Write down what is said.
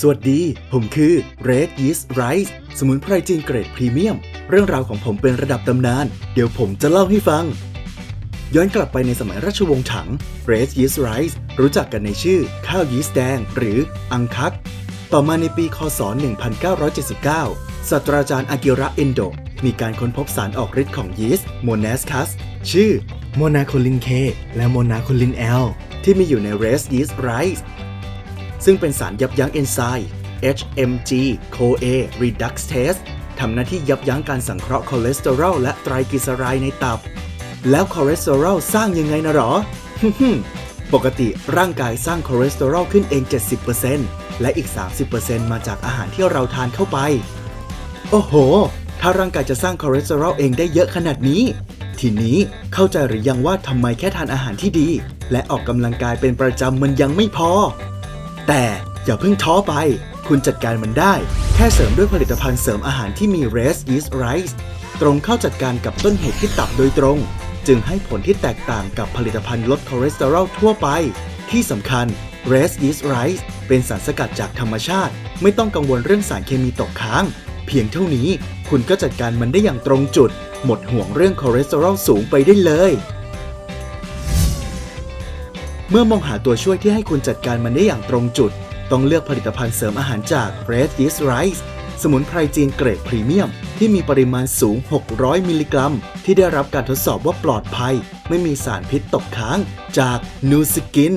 สวัสดี ผมคือ Red Yeast Rice สมุนไพรจีนเกรดพรีเมียม เรื่องราวของผมเป็นระดับตำนาน เดี๋ยวผมจะเล่าให้ฟัง ย้อนกลับไปในสมัยราชวงศ์ถัง Red Yeast Rice รู้จักกันในชื่อ ข้าวยีสต์แดง หรืออังคัก ต่อมาในปีคศ 1979 ศาสตราจารย์อากิระเอนโด มีการค้นพบสารออกฤทธิ์ของยีสต์โมเนสคัสชื่อโมนาโคลินเคและโมนาโคลิน L ที่มีอยู่ใน Red Yeast Rice ซึ่งเป็นสารยับยั้งเอนไซม์ HMG CoA Reductase ทำหน้าที่ยับยั้งการสังเคราะห์คอเลสเตอรอลและไตรกลีเซอไรด์ในตับ แล้วคอเลสเตอรอลสร้างยังไงนะหรอ ปกติร่างกายสร้างคอเลสเตอรอลขึ้นเอง 70%และอีก 30%มาจากอาหารที่เราทานเข้าไป โอ้โห ถ้าร่างกายจะสร้างคอเลสเตอรอลเองได้เยอะขนาดนี้ ทีนี้เข้าใจหรือยังว่าทำไมแค่ทานอาหารที่ดี และออกกำลังกายเป็นประจำมันยังไม่พอ แต่อย่าเพิ่งท้อไป คุณจัดการมันได้ แค่เสริมด้วยผลิตภัณฑ์เสริมอาหารที่มี Rest Yeast Rice ตรงเข้าจัดการกับต้นเหตุที่ตับโดยตรง จึงให้ผลที่แตกต่างกับผลิตภัณฑ์ลดคอเลสเตอรอลทั่วไป ที่สำคัญ Rest Yeast Rice เป็นสารสกัดจากธรรมชาติ ไม่ต้องกังวลเรื่องสารเคมีตกค้าง เพียงเท่านี้คุณก็จัดการมันได้อย่างตรงจุด หมดห่วงเรื่องคอเลสเตอรอลสูงไปได้เลย เมื่อมองหาตัวช่วยที่ให้คุณจัดการมันได้อย่างตรงจุด ต้องเลือกผลิตภัณฑ์เสริมอาหารจาก Red Yeast Rice สมุนไพรจีนเกรดพรีเมียม ที่มีปริมาณสูง 600 มิลลิกรัม ที่ได้รับการทดสอบว่าปลอดภัย ไม่มีสารพิษตกค้างจาก New Skin